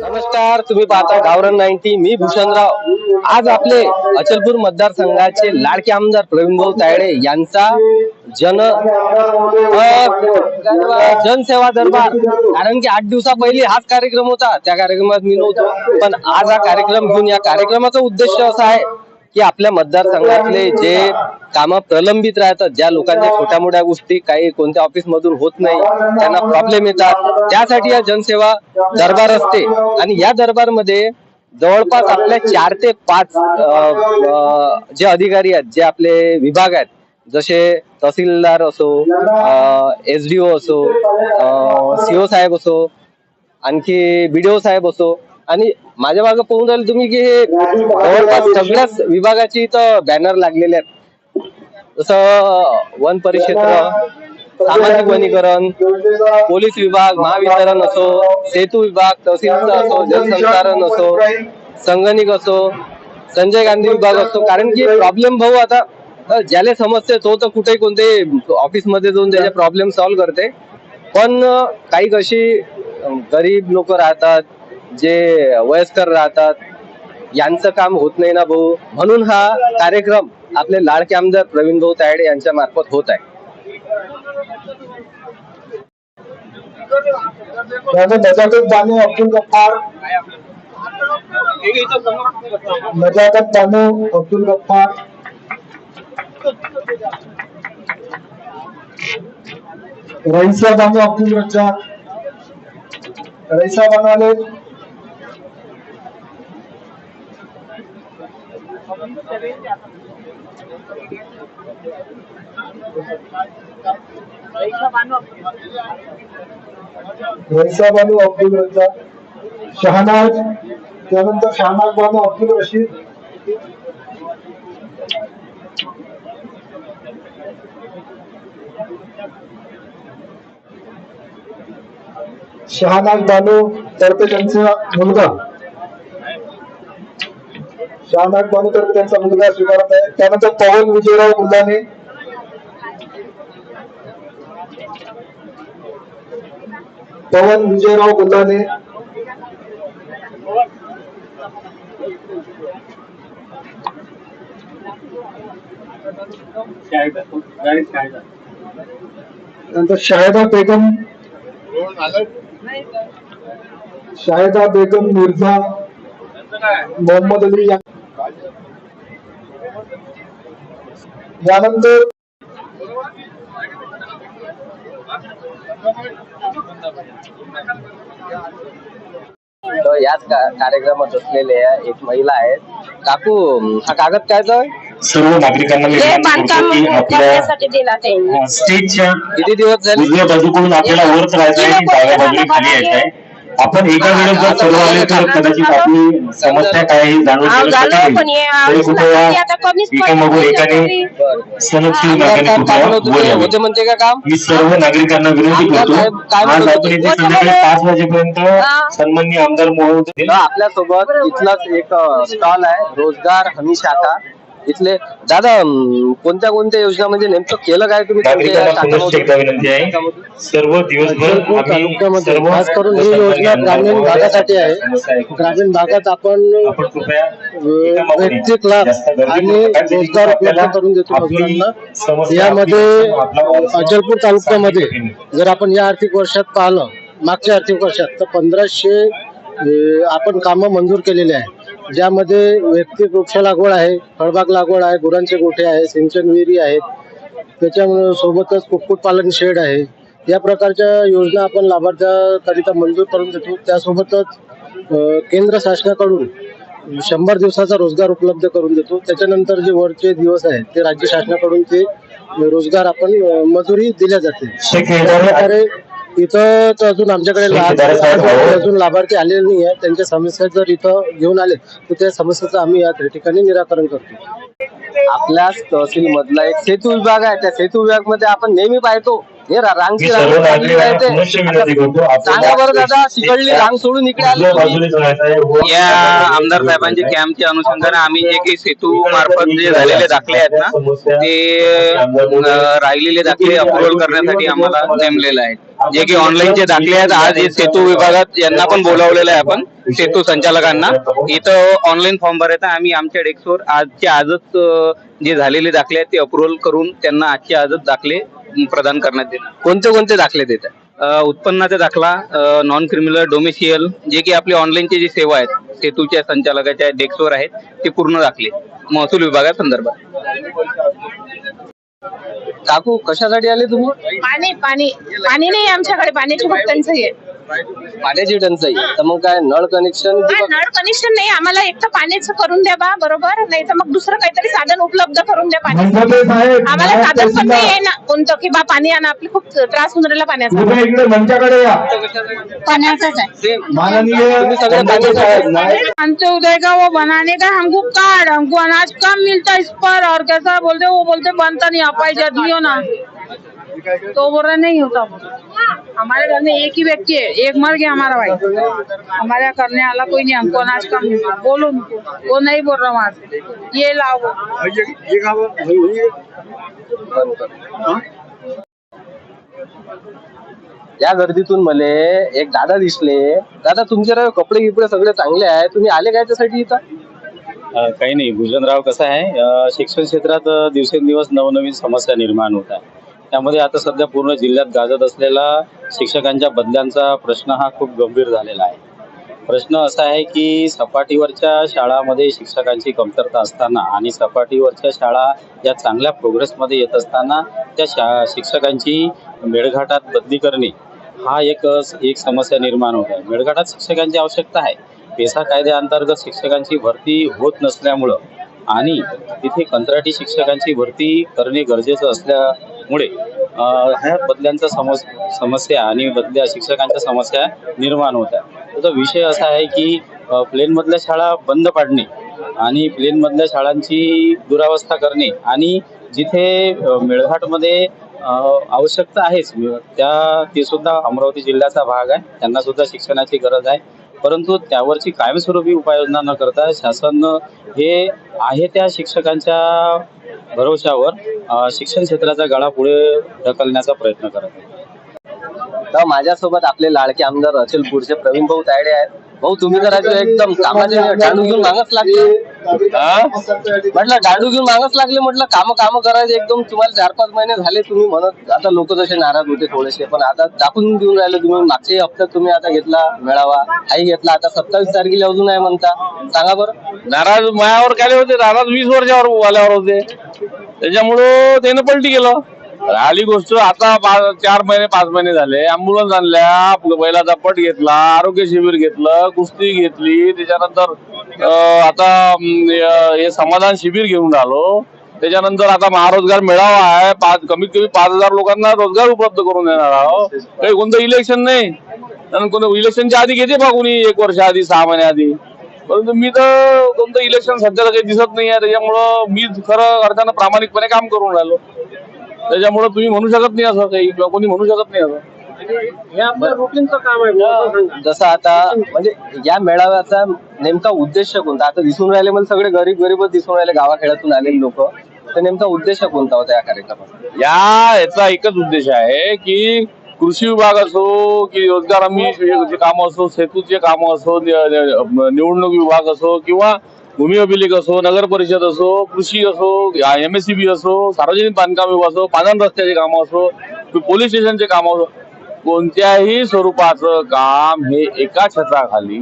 नमस्कार तुम्ही पाहता गावरन नाईन्टी. मी भूषणराव. आज आपले अचलपूर मतदारसंघाचे लाडके आमदार प्रवीणभाऊ तायडे यांचा जन अ, जनसेवा दरबार. कारण की आठ दिवसा पहिली हाच कार्यक्रम होता. त्या कार्यक्रमात मी नव्हतो. पण आज हा कार्यक्रम घेऊन या कार्यक्रमाचा उद्देश असा आहे की आपल्या मतदारसंघातले जे कामं प्रलंबित राहतात ज्या लोकांच्या छोट्या मोठ्या गोष्टी काही कोणत्या ऑफिस मधून होत नाही त्यांना प्रॉब्लेम येतात. त्यासाठी या जनसेवा दरबार असते. आणि या दरबारमध्ये जवळपास आपल्या चार ते पाच जे अधिकारी आहेत जे आपले विभाग आहेत जसे तहसीलदार असो एस डी ओ असो सीओ साहेब असो आणखी बीडीओ साहेब असो आणि माझ्या मागे पाहून राहिले तुम्ही की हे जवळपास सगळ्याच विभागाची इथं बॅनर लागलेले आहेत. जसं वन परिक्षेत्र सामाजिक वनीकरण पोलीस विभाग महावितरण असो सेतू विभाग तहसीलचा असो जलसंधारण असो संगणिक असो संजय गांधी विभाग असतो कारण की प्रॉब्लेम भाऊ आता ज्याला समजते तो तर कुठेही कोणते ऑफिसमध्ये जाऊन त्याचे प्रॉब्लेम सॉल्व्ह करते. पण काही कशी गरीब लोक राहतात जे वयस्कर राहतात यांचं काम होत नाही ना भाऊ. म्हणून हा कार्यक्रम आपले लाडके आमदार प्रवीण भाऊ तायडे यांच्या मार्फत होत आहे. अब्दुल गफ्फार. नजाकत बानू अब्दुल गफ्फार. रईसा बानू अब्दुल रज्जाक. रईसा बानू आले रईसा बानू अब्दुल रजा शहानाज त्यानंतर शहानाज बानू अब्दुल रशीद. शहानाज बानू तर्फे त्यांचा मुलगा. शहानाज बानू तर्फे त्यांचा मुलगा स्वीकारत आहे. त्यानंतर पवन विजयराव गुल्लाने पवन विजयराव गुल्लाने नंतर शाहिदा बेगम. शाहिदा बेगम मिर्झा मोहम्मद अली यानंतर याच कार्यक्रमात असलेल्या एक महिला आहेत. काकू हा कागद काय तर सर्व नागरिकांना मी हे विनंती बांधकाम करतो की आपल्या करण्यासाठी दिला त्यांनी अ, स्टेजच्या किती दिवस झाले? उजव्या बाजूकडून आपल्याला आहे आणि डाव्या बाजूने खाली यायचं आहे. आपण एका वेळेस जर सर्व आले तर कदाचित आपली समस्या काय जाणून. हे कमीच एकामागून पडलं एकाने. सनदशील होते? म्हणते का काम? मी सर्व नागरिकांना विनंती करतो. आज आपण? इथे संध्याकाळी पाच वाजेपर्यंत सन्माननीय आमदार महोदय तर आपल्यासोबत इथलाच एक स्टॉल आहे रोजगार हमी शाखा. इथले दादा कोणत्या कोणत्या योजना म्हणजे नेमकं केलं काय तुम्ही? सर्व दिवसभर सर्व खास करून ही योजना ग्रामीण भागासाठी आहे. ग्रामीण भागात आपण वैयक्तिक लाभ आणि रोजगार उपलब्ध करून देतो मजुरांना यामध्ये अचलपूर तालुक्यामध्ये जर आपण या आर्थिक वर्षात पाहिलं मागच्या आर्थिक वर्षात तर पंधराशे आपण कामं मंजूर केलेले आहे ज्यामध्ये वैयक्तिक वृक्ष लागवड आहे फळबाग लागवड आहे गुरांचे गोठे आहे सिंचन विहिरी आहेत. त्याच्यामुळे सोबतच कुक्कुटपालन शेड आहे. या प्रकारच्या योजना आपण लाभार्थ्याकरिता मंजूर करून देतो. त्यासोबतच केंद्र शासनाकडून शंभर दिवसाचा रोजगार उपलब्ध करून देतो. त्याच्यानंतर जे वरचे दिवस आहेत ते राज्य शासनाकडून ते रोजगार आपण मजुरी दिल्या जाते. प्रकारे इथं तर अजून आमच्याकडे ला- हो. अजून लाभार्थी आलेले नाही आहे त्यांच्या समस्या जर इथं घेऊन आले तर त्या समस्याचं आम्ही या ठिकाणी निराकरण करतो. आपल्याच तहसील मधला एक सेतू विभाग आहे. त्या सेतू विभागमध्ये आपण नेहमी पाहतो. हे रा- रांगची मी रांग सर्व लागली नागरिकांना आहे पुनश्च ते. विनंती करतो. आपण सांगा बरं दादा शिकळली रांग सोडून इकडे आले उजव्या तुम्ही. बाजूने जायचं आहे व- या आमदार साहेबांच्या कॅम्पच्या अनुषंगाने आम्ही जे काही सेतू मार्फत जे झालेले दाखले आहेत ना ते अं, राहिलेले दाखले अप्रुव्हल करण्यासाठी आम्हाला नेमलेले आहेत. जे की ऑनलाईनचे दाखले आहेत आज हे सेतू विभागात यांना पण बोलावलेलं आहे आपण सेतू संचालकांना. इथं ऑनलाईन फॉर्म भरायचा आम्ही आमच्या डेस्कवर आजच्या आजच जे झालेले दाखले आहेत ते अप्रुव्हल करून त्यांना आजच्या आजच दाखले प्रदान करण्यात येणार. कोणते कोणते दाखले देतात उत्पन्नाचा दाखला नॉन क्रिमिनल डोमेशियल जे की आपली ऑनलाईनची जी सेवा आहेत सेतूच्या संचालकाच्या डेस्कवर आहेत ते पूर्ण दाखले महसूल विभागासंदर्भात. काकू कशासाठी आले तुम्ही? पाणी पाणी पाणी नाही आमच्याकडे पाण्याची खूप टंचाई आहे. पाण्याची टंचाई तर मग काय नळ कनेक्शन हा, नळ कनेक्शन नाही. आम्हाला एक तर पाण्याचं करून द्या बा बरोबर? नाही तर मग दुसरं काहीतरी साधन उपलब्ध करून द्या पाण्याचं. आम्हाला साधन पण नाही आहे ना. कोणतं की बा पाणी आणा आपली खूप त्रास होऊन राहिला पाण्याचा. कृपया इकडे मंचाकडे या. पाण्याचाच आहे. माननीय. अंत्य उदय का वो बनाने का हमको कार्ड हमको अनाज कम मिलता है इस पर. और कैसा बोलते वो बोलते बनता नहीं अपाई जाती हो ना. तो बोल रहे नहीं होता। हमारे घर में एक ही व्यक्ति है एक मर गया हमारा भाई। हमारे यहाँ करने वाला कोई नहीं हमको अनाज कम बोलो उनको। वो नहीं बोल रहा वहां से। ये लाओ। या गर्दीतून मले एक दादा दिसले. दादा तुमचे राव कपडे गिपडे सगळे चांगले आहे तुम्ही आले काय त्यासाठी इथं? काही नाही. भूषणराव कसं आहे? शिक्षण क्षेत्रात दिवसेंदिवस नवनवीन समस्या निर्माण होत आहे. त्यामध्ये आता सध्या पूर्ण जिल्ह्यात गाजत असलेला शिक्षकांच्या बदल्यांचा प्रश्न हा खूप गंभीर झालेला आहे. प्रश्न असा आहे की सपाटीवरच्या शाळामध्ये शिक्षकांची कमतरता असताना आणि सपाटीवरच्या शाळा या चांगल्या प्रोग्रेसमध्ये येत असताना त्या शा शिक्षकांची मेळघाटात बदली करणे हा एक एक समस्या निर्माण होत आहे. मेळघाटात शिक्षकांची आवश्यकता आहे. पेसा कायद्याअंतर्गत शिक्षकांची भरती होत नसल्यामुळं आणि तिथे कंत्राटी शिक्षकांची भरती करणे गरजेचं असल्या मुळे ह्या बदल्यांचा समस समस्या आणि बदल्या शिक्षकांच्या समस्या निर्माण होत आहे त्याचा विषय असा आहे की प्लेनमधल्या शाळा बंद पाडणे आणि प्लेनमधल्या शाळांची दुरावस्था करणे आणि जिथे मेळघाटमध्ये आवश्यकता आहेच त्या ते सुद्धा अमरावती जिल्ह्याचा भाग आहे. त्यांना सुद्धा शिक्षणाची गरज आहे. परंतु त्यावरची कायमस्वरूपी उपाययोजना न करता शासन हे आहे त्या शिक्षकांच्या भरोशावर शिक्षण क्षेत्राचा गाडा पुढे ढकलण्याचा प्रयत्न करत आहे. तर माझ्यासोबत आपले लाडके आमदार अचलपूरचे प्रवीण भाऊ तायडे आहेत. भाऊ तुम्ही तर एकदम कामाचे घेऊन मागच लागले. म्हटलं डांडू घेऊन मागच लागले म्हटलं काम काम करायचे एकदम. तुम्हाला चार पाच महिने झाले तुम्ही म्हणत आता लोक जसे नाराज होते थोडेसे पण आता दाखवून देऊन राहिले तुम्ही. मागच्या हप्त्यात तुम्ही आता घेतला मेळावा. हाही घेतला. आता सत्तावीस तारखेला अजून आहे म्हणता. सांगा बरं. नाराज मायावर काय होते नाराज वीस वर्षावर आल्यावर होते. त्याच्यामुळं त्यानं पलटी केलं. आली गोष्ट आता चार महिने पाच महिने झाले. अँब्युलन्स आणल्या बैलाचा पट घेतला आरोग्य शिबिर घेतलं कुस्ती घेतली. त्याच्यानंतर आता हे समाधान शिबिर घेऊन आलो. त्याच्यानंतर आता महारोजगार मेळावा आहे. पाच कमीत कमी पाच हजार लोकांना रोजगार उपलब्ध करून देणार आहोत. काही कोणतं इलेक्शन नाही. कारण कोणतं इलेक्शनच्या आधी घेते बा कोणी एक वर्ष आधी सहा महिन्या आधी. परंतु मी तर कोणतं इलेक्शन सध्याला काही दिसत नाही आहे. त्याच्यामुळं मी खरं अर्थानं प्रामाणिकपणे काम करून राहिलो. त्याच्यामुळं तुम्ही म्हणू शकत नाही असं काही. किंवा कोणी म्हणू शकत नाही असं. जसं आता म्हणजे या मेळाव्याचा नेमका उद्देश कोणता? आता दिसून राहिले मला सगळे गरीब गरीबच दिसून राहिले गावाखेड्यातून आलेले लोक. तर नेमका उद्देश कोणता होता या कार्यक्रमाचा? या याचा एकच उद्देश आहे की कृषी विभाग असो की रोजगार हमी जे कामं असो सेतूचे कामं असो नि- नि- निवडणूक विभाग असो किंवा भूमी अभिलेख असो नगर परिषद असो कृषी असो एम एस सी बी असो सार्वजनिक बांधकाम विभाग असो पांढरण रस्त्याचे कामं असो पोलीस स्टेशनचे कामं असो कोणत्याही स्वरूपाचं काम हे एका छताखाली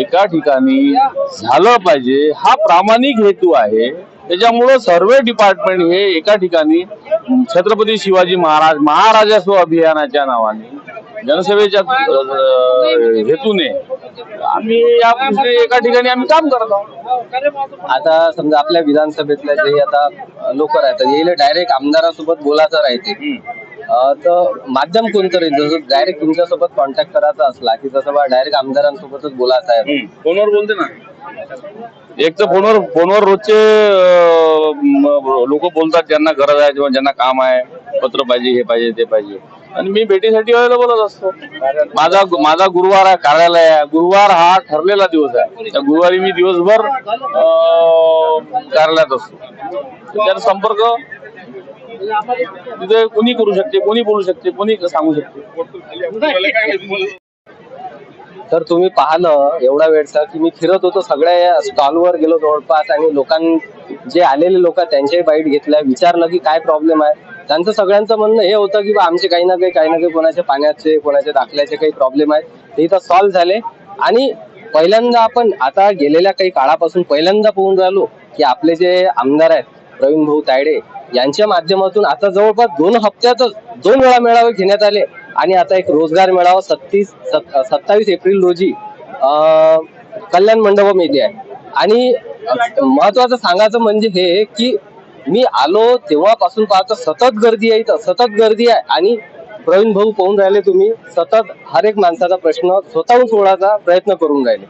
एका ठिकाणी झालं पाहिजे. हा प्रामाणिक हेतू आहे. त्याच्यामुळं सर्व डिपार्टमेंट हे एका ठिकाणी छत्रपती शिवाजी महाराज महाराजस्व अभियानाच्या नावाने जनसेवेच्या हेतूने आम्ही एका ठिकाणी आम्ही काम करत आहोत. आता समजा आपल्या विधानसभेतल्या जे आता लोक राहतात येईल डायरेक्ट आमदारासोबत बोलायचं राहते. तर माध्यम कोणतं राहील जसं डायरेक्ट तुमच्यासोबत कॉन्टॅक्ट करायचा असला की जसं बा डायरेक्ट आमदारांसोबतच बोलायचं आहे. फोनवर बोलते ना. एक तर फोनवर फोनवर रोजचे लोक बोलतात ज्यांना गरज आहे किंवा ज्यांना काम आहे पत्र पाहिजे हे पाहिजे ते पाहिजे. आणि मी भेटीसाठी अवेलेबलच असतो. माझा माझा गुरुवार आहे कार्यालय आहे. गुरुवार हा ठरलेला दिवस आहे. त्या गुरुवारी मी दिवसभर कार्यालयात असतो. त्याचा संपर्क तिथे कोणी करू शकते कोणी बोलू शकते कोणी सांगू शकते. तर तुम्ही पाहिलं एवढा वेळचा की मी फिरत होतो सगळ्या स्टॉलवर गेलो जवळपास आणि लोकां जे आलेले लोक त्यांच्याही बाईट घेतल्या. विचारलं की काय प्रॉब्लेम आहे? त्यांचं सगळ्यांचं म्हणणं हे होतं की बा आमचे काही ना काही काही ना काही कोणाच्या पाण्याचे कोणाच्या दाखल्याचे काही प्रॉब्लेम आहेत. ते इथं सॉल्व्ह झाले. आणि पहिल्यांदा आपण आता गेलेल्या काही काळापासून पहिल्यांदा पाहून राहिलो की आपले जे आमदार आहेत प्रवीण भाऊ तायडे यांच्या माध्यमातून आता जवळपास दोन हप्त्यातच दोन वेळा मेळावे घेण्यात आले. आणि आता एक रोजगार मेळावा सत्तीस सत्तावीस एप्रिल रोजी कल्याण मंडपम येथे आहे. आणि महत्वाचं सांगायचं म्हणजे हे की मी आलो तेव्हापासून पाहतो सतत गर्दी आहे इथं सतत गर्दी आहे. आणि प्रवीण भाऊ पाहून राहिले तुम्ही सतत हर एक माणसाचा प्रश्न स्वतःहून सोडायचा प्रयत्न करून राहिले.